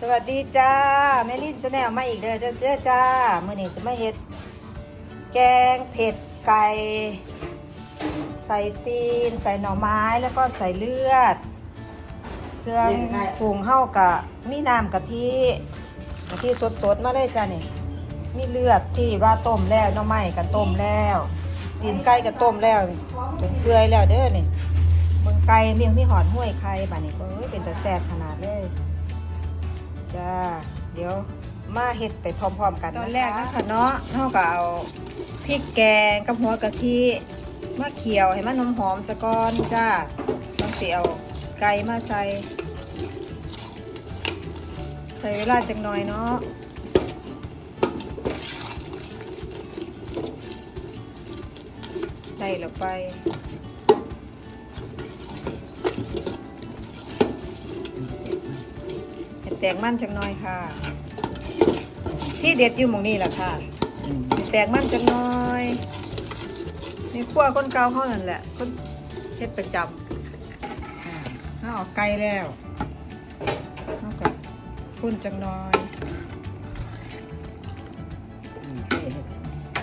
สวัสดีจ้าแม่ลินชาแนลมาอีกเด้อเด้อจ้ามื้อนี้จะมาเฮ็ด แกงเผ็ดไก่ ใส่ตีน ใส่หน่อไม้แล้วก็ใส่เลือด เครื่องปรุงเฮากะมีน้ำกะทิกะทิสดๆมาเลยจ้านี่มีเลือดที่ว่าต้มแล้วหน่อไม้ก็ต้มแล้วตีนไก่ก็ต้มแล้วจนเปื่อยแล้วเด้อนี่เมืองไก่เมียงมีหอดห้วยไข่บัดนี้เอ้ยเป็นตาแซ่บขนาดเลย จ้า เดี๋ยวมาเฮ็ดไปพร้อมๆ กันตอนแรกนะคะเนาะเฮาก็เอาพริกแกงกับหัวกะทิมาเคี่ยวให้มันหอมๆซะก่อนจ้าต้องสิเอาไก่มาใส่ใส่เวลาจักหน่อยเนาะได้แล้วไป ตกมันจังน้อยค่ะ ที่เด็ดอยู่หมองนี้แหละค่ะแตกมันจังน้อยนี่ขั้วคนเก่าเขานั่นแหละคนเฮ็ดประจำอ่าออกไกลแล้วเขากับพุ่นจังน้อย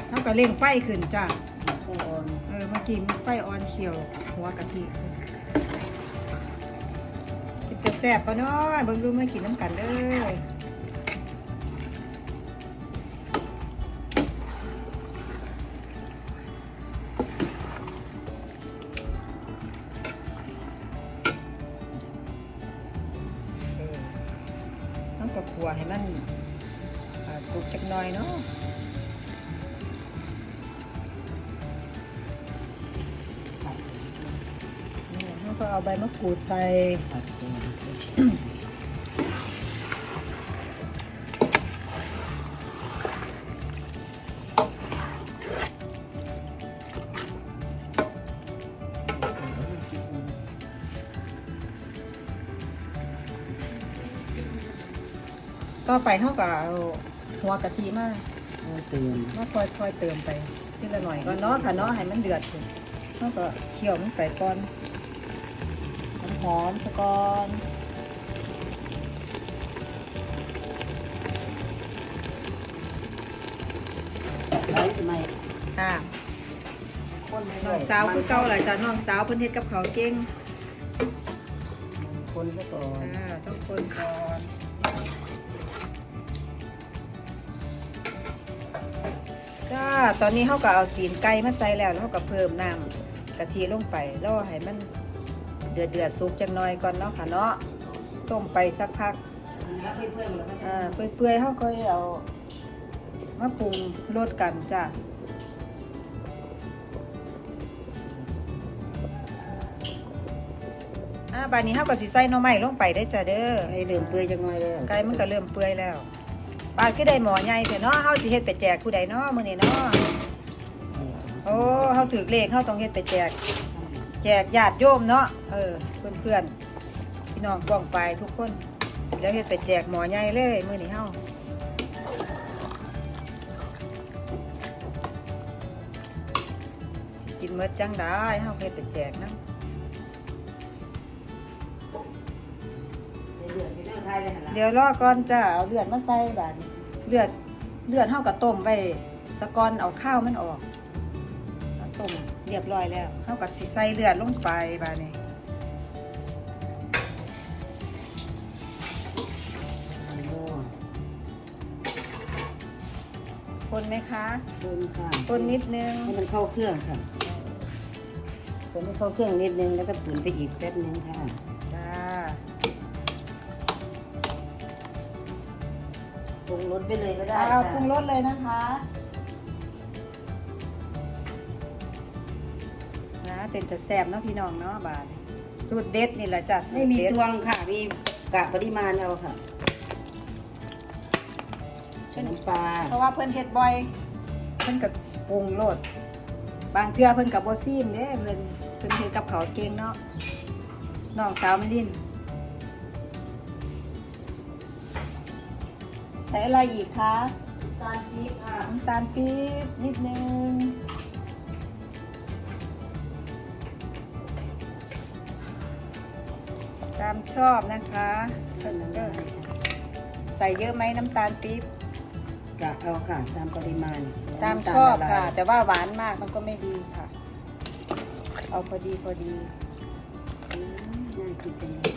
เขาก็เล่งไฟขึ้นจ้ะเออเมื่อกี้มันไฟอ่อนเขียว หัวกะทิกินแต่ ซ่บปะเนาะเบิ่งดูมากินน้ำกันเด้อต้องกับขัวให้มันสุกจักหน่อยเนาะ แล้วก็เอาใบมะกรูดใส่ ต่อไปเขาก็เอาหัวกะทิมาเตือนมาค่อยค่อยๆเติมไปทีละหน่อยก็เนาะค่ะเนาะให้มันเดือดขึ้นเขาก็เคี่ยวมันไปก่อน หอมๆซะก่อนใช้ทำไมค่ะคนน้องสาวคือเก่าหลายจ้ะน้องสาวเพิ่นเฮ็ดกับเขาวเก่งคนซะก่อนอ่าต้องคนก่อนก็ตอนนี้เขาก็เอาตีนไก่มาใส่แล้วแล้วเขาก็เพิ่มน้ำกะทิลงไปแล้วให้มัน เดือดเดือดๆสุกจังหน่อยก่อนเนาะค่ะเนาะต้มไปสักพักอ่าเปื่อยๆเขาก็เอามาปรุงรสกันจ้ะอ่าบานนี้เขาก็สิใส่หน่อไม้ลงไปได้อจ้ะเด้อไอ้เริ่มเปื่อยจังหน่อยเลยไก่มันก็เริ่มเปื่อยแล้วปลาคือได้หมอใหญ่แต่เนาะเฮาสิเฮ็ดไปแจกผู้ใดเนาะมื้อนี้เนาะโอ้เฮาถือเลขเฮาต้องเฮ็ดไปแจก แจกญาติโยมเนาะเออเพื่อนๆพี่น้องบ้องไปทุกคน แล้วเฮ็ดไปแจกหมอใหญ่เลยมื้อนี้เฮากินเมดจังได้เฮาเฮ็ดไปแจกนะเดี๋ยวรอก่อนจ้าเอาเลือดมาใส่บาดเลือดเลือดเฮาก็ต้มไว้สะกอนเอาข้าวมันออกต้ม รียบร้อยแล้วเฮาก็สิใส่เลือดลงไปบาดนี้คนไหมคะคนค่ะคนนิดนึงให้มันเข้าเครื่องค่ะคนให้เข้าเครื่องนิดนึงแล้วก็ตุ๋นไปอีกแป๊บนึงค่ะจ้าปรุงรสไปเลยก็ได้เอาค่ะปรุงรสเลยนะคะ เป็นจะแซ่บเนาะพี่น้องเนาะบาดนี้สูตรเด็ดนี่แหละจ้ะสูตรไม่มีเด็ดตวงค่ะ มีกะปริมาณเอาค่ะน้ำปลาเพราะว่าเพิ่นเฮ็ดบ่อย เพิ่นกับปรุงรสบางเทื่อเพิ่นกับบ่ซีมเด้เพิ่นเพิ่นเฮ็ดกับเขาวเก่งเนาะน้องสาวมะลินใส่อะไรอีกคะ ตาลพริกค่ะน้ำตาลปี๊บนิดนึง ตามชอบนะคะเท่านั้นได้ค่ะส่เยอะไหมน้ำตาลปี๊บกะเอาค่ะตามปริมาณตามน้ำลชอบลายค่ะ แต่ว่าหวานมากมันก็ไม่ดีค่ะ เอาพอดีพอดีอืมน่ากินจังเลย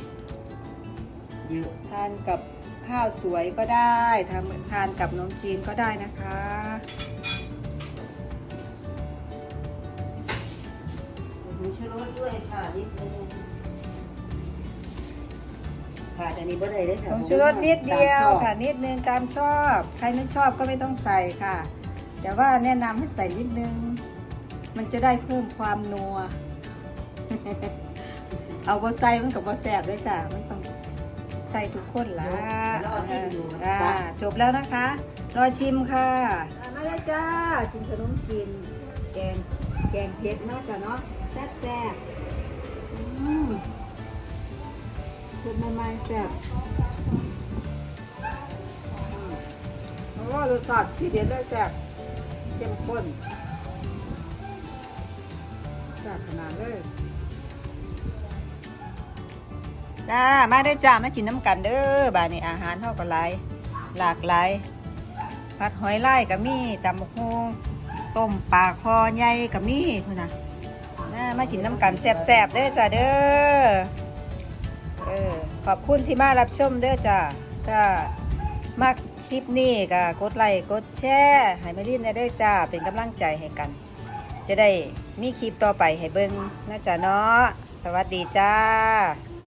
เยอะทานกับข้าวสวยก็ได้ทำทานกับนมจีนก็ได้นะคะผงชูรสด้วยค่ะนิดนึง ค่ะแต่นี้บ่ได้เลยค่ะผงชูรสนิดเดียวตามชอบค่ะนิดนึงตามชอบ ใครไม่ชอบก็ไม่ต้องใส่ค่ะ แต่ว่าแนะนำให้ใส่นิดนึง มันจะได้เพิ่มความนัว เอาบะใส่มันกับบะแสบด้วยจ้ะมันต้องใส่ทุกคนละรอชิมดูจ้าค่ะจบแล้วนะคะ รอชิมค่ะ มาเลยจ้ากินขนมจีนแกงแกงเผ็ดเนาะจ้ะเนาะแซ่บแซ่บ อืมเผ็ดใหม่ๆแซ่บอืมเพราะว่ารสชาติที่เด็ดเลยแซ่บเข้มข้นแซ่บขนาดเลยจ้ามาได้จ้ามากินน้ำกันเด้อบานนี้อาหารเท่ากันหลายหลากหลายผัดหอยไล่กับมีตำบักฮงต้มปลาคอใหญ่กับมีเท่านะมามากินน้ำกันแซ่บๆเด้อจ้าเด้อ ขอบคุณที่มารับชมเด้อจ้าถ้ามักคลิปนี้ก็กดไลค์กดแชร์ให้มาลินได้เด้อจ้าเป็นกำลังใจให้กัน จะได้มีคลิปต่อไปให้เบิ่งนะจ๊ะเนาะสวัสดีจ้า